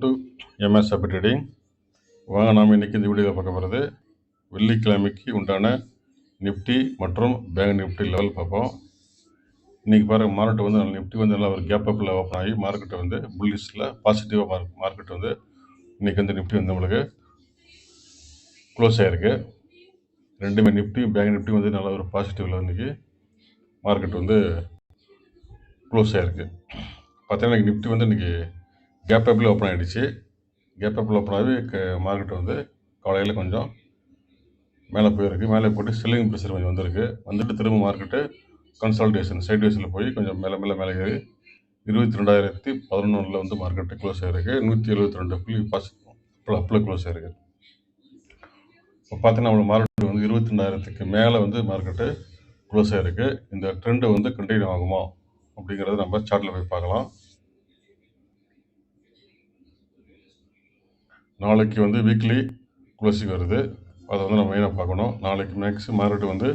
To MS Appi trading வாங்க நாம் இன்றைக்கி இந்த வீடியோவில் பார்க்க போகிறது வெள்ளிக்கிழமைக்கு உண்டான நிஃப்டி மற்றும் பேங்க் நிஃப்டி லெவல் பார்ப்போம். இன்றைக்கி பாருங்கள் மார்க்கெட் வந்து நிஃப்டி வந்து நல்லா ஒரு கேப் அப்பில் ஓப்பன் ஆகி மார்க்கெட்டை வந்து புல்லிஸில் பாசிட்டிவாக மார்க் மார்க்கெட் வந்து இன்றைக்கி வந்து நிஃப்டி வந்து நம்மளுக்கு க்ளோஸ் ஆகிருக்கு ரெண்டுமே நிஃப்டி பேங்க் நிஃப்டி வந்து நல்ல ஒரு பாசிட்டிவில் இன்றைக்கி மார்க்கெட் வந்து க்ளோஸ் ஆகிருக்கு பார்த்தீங்கன்னா நிஃப்டி வந்து இன்றைக்கி கேப் அப்பில் ஓப்பன் ஆகிடுச்சு கேப் அப்பில் ஓப்பன் ஆகி மார்க்கெட் வந்து காலையில் கொஞ்சம் மேலே போயிருக்கு. மேலே போட்டு செல்லிங் ப்ரெஷர் கொஞ்சம் வந்திருக்கு. வந்துட்டு திரும்ப மார்க்கெட்டு கன்சால்டேஷன் சைட் வேஸில் போய் கொஞ்சம் மேலே மேலே மேலே ஏறி இருபத்தி ரெண்டாயிரத்தி பதினொன்றில் வந்து மார்க்கெட்டு க்ளோஸ் ஆகிருக்கு நூற்றி எழுபத்தி ரெண்டு புள்ளி பாஸ் அப்பில் அப்பில் க்ளோஸ் ஆகிருக்கு இப்போ பார்த்தீங்கன்னா நம்ம மார்க்கெட் வந்து இருபத்தி ரெண்டாயிரத்துக்கு மேலே வந்து மார்க்கெட்டு க்ளோஸ் ஆகிருக்கு இந்த ட்ரெண்டு வந்து கண்டினியூ ஆகுமா அப்படிங்கிறத நம்ம சார்ட்டில் போய் பார்க்கலாம். நாளைக்கு வந்து வீக்லி குளசி வருது. அதை வந்து நம்ம மெயினாக பார்க்கணும். நாளைக்கு மேக்ஸிமம் மார்க்கெட் வந்து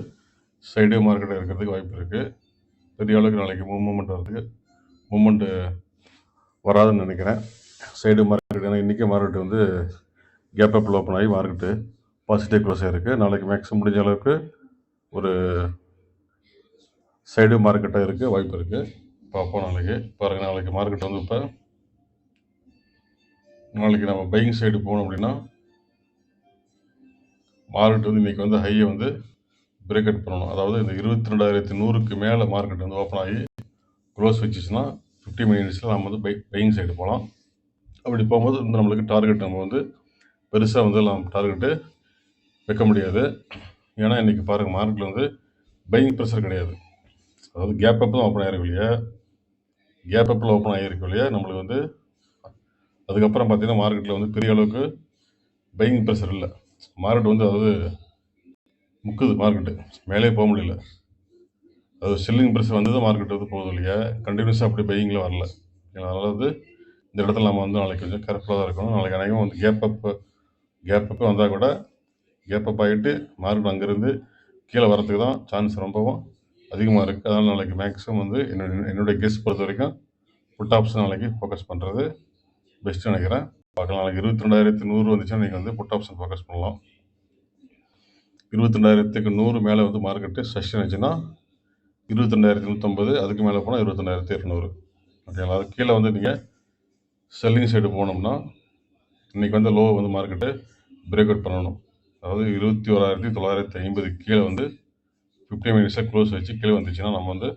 சைடு மார்க்கெட் இருக்கிறதுக்கு வாய்ப்பு இருக்குது பெரிய அளவுக்கு நாளைக்கு மூவ்மெண்ட் வர்றதுக்கு மூமெண்ட்டு வராதுன்னு நினைக்கிறேன். சைடு மார்க்கெட் ஏன்னா இன்றைக்கி மார்க்கெட் வந்து கேப் அப்பில் ஓப்பன் ஆகி மார்க்கெட்டு பாசிட்டிவ் க்ளோஸ் இருக்குது நாளைக்கு மேக்ஸிமம் முடிஞ்ச அளவுக்கு ஒரு சைடு மார்க்கெட்டாக இருக்குது வாய்ப்பு இருக்குது பார்ப்போம் நாளைக்கு. பாருங்கள் நாளைக்கு மார்க்கெட் வந்து இப்போ நாளைக்கு நம்ம பைக்கிங் சைடு போனோம் அப்படின்னா மார்க்கெட் வந்து இன்றைக்கி வந்து ஹையை வந்து பிரேக் அவுட் பண்ணணும். அதாவது இந்த இருபத்தி ரெண்டாயிரத்தி நூறுக்கு மேலே மார்க்கெட் வந்து ஓப்பன் ஆகி க்ளோஸ் வச்சுச்சுன்னா ஃபிஃப்டி மினிட்ஸில் நம்ம வந்து பைக் பையிங் சைடு போகலாம். அப்படி போகும்போது வந்து நம்மளுக்கு டார்கெட் நம்ம வந்து பெருசாக வந்து நம்ம டார்கெட்டு வைக்க முடியாது. ஏன்னா இன்றைக்கி பாருங்கள் மார்க்கெட்டில் வந்து பையிங் ப்ரெஷர் கிடையாது. அதாவது கேப் அப் தான் ஓப்பன் ஆகிருக்கு இல்லையா? கேப் அப்பில் ஓப்பன் ஆகிருக்கு இல்லையா? நம்மளுக்கு வந்து அதுக்கப்புறம் பார்த்தீங்கன்னா மார்க்கெட்டில் வந்து பெரிய அளவுக்கு பையிங் ப்ரெஷர் இல்லை. மார்க்கெட் வந்து அதாவது முக்குது மார்க்கெட்டு மேலே போக முடியல. அது செல்லிங் ப்ரெஷர் வந்து தான் மார்க்கெட் வந்து போகுது இல்லையா? கண்டினியூஸாக அப்படி பையிங்கில் வரல. அதனால் வந்து இந்த இடத்துல நம்ம வந்து நாளைக்கு கொஞ்சம் கேர்ஃபுல்லாக தான் இருக்கணும். நாளைக்கு அநேகமாக வந்து கேப் அப் கேப் அப் வந்தால் கூட கேப் அப் ஆகிட்டு மார்க்கெட் அங்கேருந்து கீழே வரதுக்கு தான் சான்ஸ் ரொம்பவும் அதிகமாக இருக்குது அதனால் நாளைக்கு மேக்ஸிமம் வந்து என்னுடைய என்னுடைய கெஸ் பொறுத்த வரைக்கும் புட் ஆப்ஷன் நாளைக்கு ஃபோக்கஸ் பண்ணுறது பெஸ்ட்டு நினைக்கிறேன். பார்க்கலாம். நாளைக்கு இருபத்தி ரெண்டாயிரத்தி நூறு வந்துச்சுன்னா நீங்கள் வந்து புட் ஆப்ஷன் ஃபோக்கஸ் பண்ணலாம். இருபத்தி ரெண்டாயிரத்துக்கு நூறு மேலே வந்து மார்க்கெட்டு செஷன் ஆச்சுன்னா இருபத்தி ரெண்டாயிரத்தி நூற்றம்பது அதுக்கு மேலே போனால் இருபத்தி ரெண்டாயிரத்தி இரநூறு ஓகேங்களா அது கீழே வந்து நீங்கள் செல்லிங் சைடு போனோம்னா இன்றைக்கி வந்து லோ வந்து மார்க்கெட்டு பிரேக் அவுட் பண்ணணும். அதாவது இருபத்தி ஓராயிரத்தி தொள்ளாயிரத்தி ஐம்பது கீழே வந்து ஃபிஃப்டி மினிட்ஸாக க்ளோஸ் வச்சு கீழே வந்துச்சுன்னா நம்ம வந்து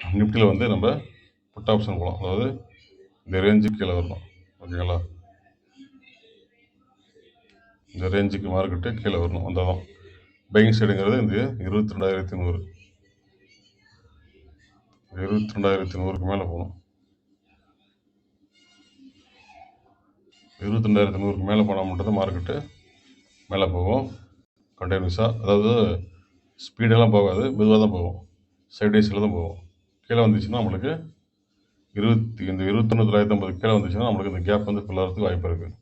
நிஃப்டியில் வந்து நம்ம புட் ஆப்ஷன் போகலாம் அதாவது இந்த ரேஞ்சுக்கு கீழே வரணும் ஓகேங்களா? இந்த ரேஞ்சுக்கு மார்க்கெட்டு கீழே வரணும் அந்த தான் பைங் சைடுங்கிறது இந்த இருபத்தி ரெண்டாயிரத்தி நூறு. இருபத்தி ரெண்டாயிரத்தி நூறுக்கு மேலே போகணும். இருபத்தி ரெண்டாயிரத்தி நூறுக்கு மேலே போனால் மட்டும்தான் மார்க்கெட்டு மேலே போகும். கண்டினியூஸாக அதாவது ஸ்பீடெல்லாம் போகாது மெதுவாக தான் போகும். சைடு வைஸில் தான் போகும். கீழே வந்துச்சுன்னா நம்மளுக்கு இருபத்தி இந்த இருபத்தொன்று தொள்ளாயிரத்தி ஐம்பது கீழே வந்துச்சுன்னா நம்மளுக்கு இந்த கேப் வந்து ஃபில் ஆகிறதுக்கு வாய்ப்பு இருக்குது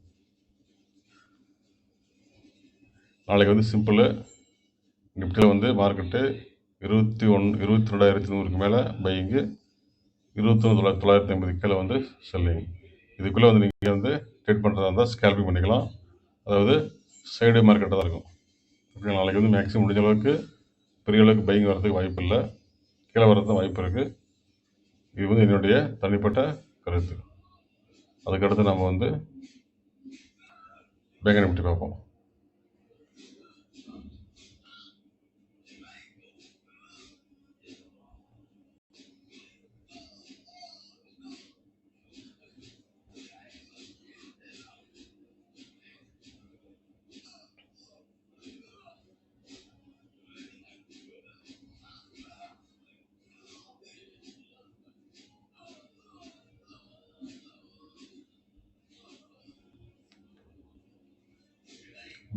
நாளைக்கு வந்து சிம்பிளு நிஃப்டியில் வந்து மார்க்கெட்டு இருபத்தி ஒன் இருபத்தி ரெண்டாயிரத்தி நூறுக்கு மேலே பையிங்கு இருபத்தொன்று தொள்ளாயிரத்தி தொள்ளாயிரத்தி ஐம்பது கீழே வந்து செல்லிங் இதுக்குள்ளே வந்து நீங்கள் வந்து ட்ரேட் பண்ணுறதா இருந்தால் ஸ்கேல்பிங் பண்ணிக்கலாம். அதாவது சைடு மார்க்கெட்டாக தான் இருக்கும். ஓகே நாளைக்கு வந்து மேக்ஸிமம் முடிஞ்ச அளவுக்கு பெரிய அளவுக்கு பையிங் வரதுக்கு வாய்ப்பு இல்லை. கீழே வரதுக்கு வாய்ப்பு இருக்குது இது வந்து என்னுடைய தனிப்பட்ட கருத்து. அதுக்கடுத்து நம்ம வந்து பேங்க் நிஃப்டி பார்ப்போம்.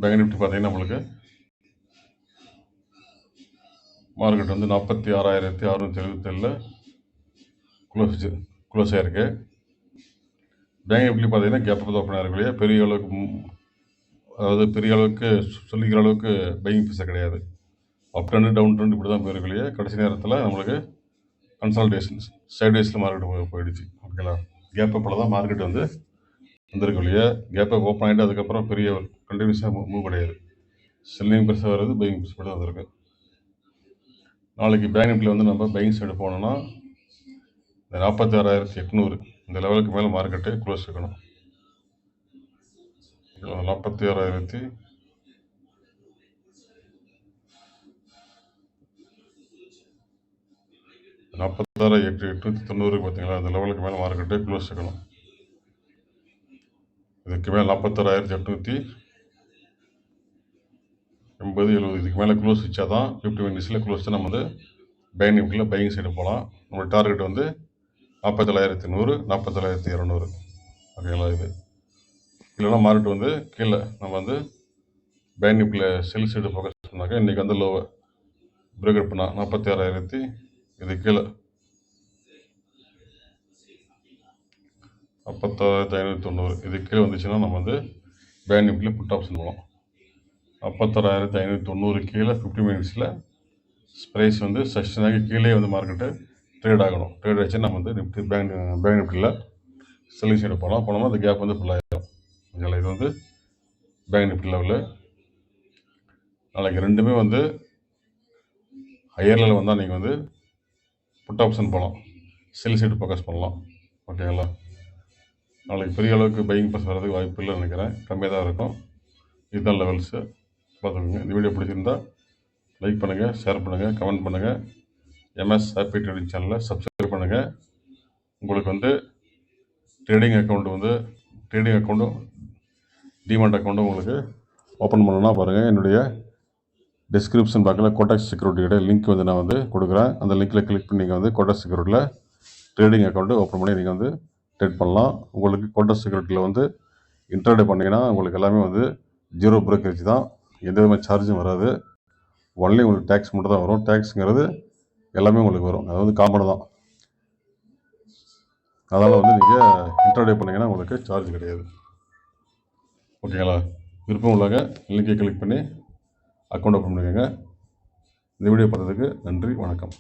பேங்க் நிஃப்டி பார்த்தீங்கன்னா நம்மளுக்கு மார்க்கெட் வந்து நாற்பத்தி ஆறாயிரத்தி அறுநூற்றி எழுபத்தேழில் குளோஸ் குளோஸ் ஆகிருக்கு பேங்க் நிஃப்டி பார்த்தீங்கன்னா கேப் ஓப்பன் ஆகிருக்கலையே பெரிய அளவுக்கு அதாவது பெரிய அளவுக்கு சொல்லிக்கிற அளவுக்கு பையிங் பீஸாக கிடையாது. அப் ட்ரெண்டு டவுன் ட்ரெண்ட் இப்படி தான் போயிருக்கலையே கடைசி நேரத்தில் நம்மளுக்கு கன்சல்டேஷன் சைட் வைஸில் மார்க்கெட் போயிடுச்சு. ஓகேங்களா? கேப் அப்பில் தான் மார்க்கெட் வந்து வந்திருக்கு இல்லையா? கேப் ஓப்பன் ஆகிட்டு அதுக்கப்புறம் பெரிய கண்டினியூஸாக மூவ் கிடையாது செல்லிங் பெருசாக வருது பையிங் ப்ரெஸ் மட்டும் வந்திருக்கு நாளைக்கு பேங்க் நிஃப்டியில் வந்து நம்ம பையிங் சைடு போனோம்னா இந்த நாற்பத்தி ஆறாயிரத்தி எட்நூறு இந்த லெவலுக்கு மேலே மார்க்கெட்டு க்ளோஸ் இருக்கணும். நாற்பத்தி ஆறாயிரத்தி நாற்பத்தாறு எட்டு எட்நூற்றி தொண்ணூறுக்கு பார்த்தீங்களா? அந்த லெவலுக்கு மேலே மார்க்கெட்டு க்ளோஸ் இருக்கணும். இதுக்கு மேலே நாற்பத்தாறாயிரத்தி எட்நூற்றி எண்பது எழுபது இதுக்கு மேலே க்ளோஸ் வச்சா தான் ஃபிஃப்டி மினிட்ஸில் க்ளோஸ் தான் நம்ம வந்து பைங் நிஃப்டியில் பையிங் சைடு போகலாம் நம்ம டார்கெட் வந்து நாற்பத்தேழாயிரத்தி நூறு நாற்பத்தேழாயிரத்தி இரநூறு. ஓகேங்களா இது? இல்லைன்னா மார்க்கெட் வந்து கீழே நம்ம வந்து பேங்க் நிஃப்டியில் செல் சைடு ஃபோக்கஸ் பண்ணாக்க இன்றைக்கி வந்து லோவை பிரேக் பண்ணால் நாற்பத்தி ஆறாயிரத்தி இது கீழே. நாற்பத்தாயிரத்தி ஐநூற்றி தொண்ணூறு. இது கீழே வந்துச்சுன்னா நம்ம வந்து பேங்க் நிஃப்டியில் புட் ஆப்ஷன் போகலாம் நாற்பத்தாறாயிரத்தி ஐநூற்றி தொண்ணூறு கீழே ஃபிஃப்டி மினிட்ஸில் ப்ரைஸ் வந்து செஷனாகி கீழே வந்து மார்க்கெட்டு ட்ரேட் ஆகணும். ட்ரேட் ஆச்சு நம்ம வந்து நிஃப்டி பேங்க் பேங்க் நிஃப்டியில் செல்லிங் சைடு போகலாம் போனோம்னா அந்த கேப் வந்து ஃபுல் ஆகிடும் அதனால் இது வந்து பேங்க் நிஃப்டி லெவலில் நாளைக்கு ரெண்டுமே வந்து ஹையர் லெவல் வந்தால் நீங்கள் வந்து புட் ஆப்ஷன் போகலாம் செல் சைடு ஃபோக்கஸ் பண்ணலாம். ஓகேங்களா? நாளைக்கு பெரிய அளவுக்கு பையிங் பஸ் வரதுக்கு வாய்ப்பு இல்லைன்னு நினைக்கிறேன். கம்மியாக தான் இருக்கும். இதுதான் லெவல்ஸு பார்த்துக்கோங்க இந்த வீடியோ பிடிச்சிருந்தா லைக் பண்ணுங்கள் ஷேர் பண்ணுங்கள் கமெண்ட் பண்ணுங்கள் எம்எஸ் ஹாப்பி ட்ரேடிங் சேனலை சப்ஸ்கிரைப் பண்ணுங்கள் உங்களுக்கு வந்து ட்ரேடிங் அக்கௌண்ட் வந்து ட்ரேடிங் அக்கௌண்ட்டும் டிமெண்ட் அக்கௌண்ட்டும் உங்களுக்கு ஓப்பன் பண்ணணும்னா பாருங்கள் என்னுடைய டிஸ்கிரிப்ஷன் பக்கத்தில் கோட்டாக்ஸ் செக்யூரிட்டியோட லிங்க் வந்து நான் வந்து கொடுக்குறேன். அந்த லிங்க்கில் கிளிக் பண்ணி நீங்கள் வந்து கோட்டாக்ஸ் செக்யூரிட்டியில் ட்ரேடிங் அக்கௌண்ட்டு ஓப்பன் பண்ணி நீங்கள் வந்து ட்ரேட் பண்ணலாம். உங்களுக்கு கோட்டாக்ஸ் செக்யூரிட்டியில் வந்து இன்டர்டே பண்ணிங்கன்னா உங்களுக்கு எல்லாமே வந்து ஜீரோ ப்ரோக்கரேஜ் தான். எந்த விதமான சார்ஜும் வராது. ஒன்லி உங்களுக்கு டேக்ஸ் மட்டும் தான் வரும். டேக்ஸுங்கிறது எல்லாமே உங்களுக்கு வரும். அது வந்து காமன் தான். அதனால் வந்து நீங்கள் இன்டர்டே பண்ணிங்கன்னா உங்களுக்கு சார்ஜ் கிடையாது. ஓகேங்களா விருப்பம் உள்ளாங்க லிங்கை கிளிக் பண்ணி அக்கௌண்ட் ஓப்பன் பண்ணிக்கோங்க. இந்த வீடியோ பார்த்ததுக்கு நன்றி வணக்கம்.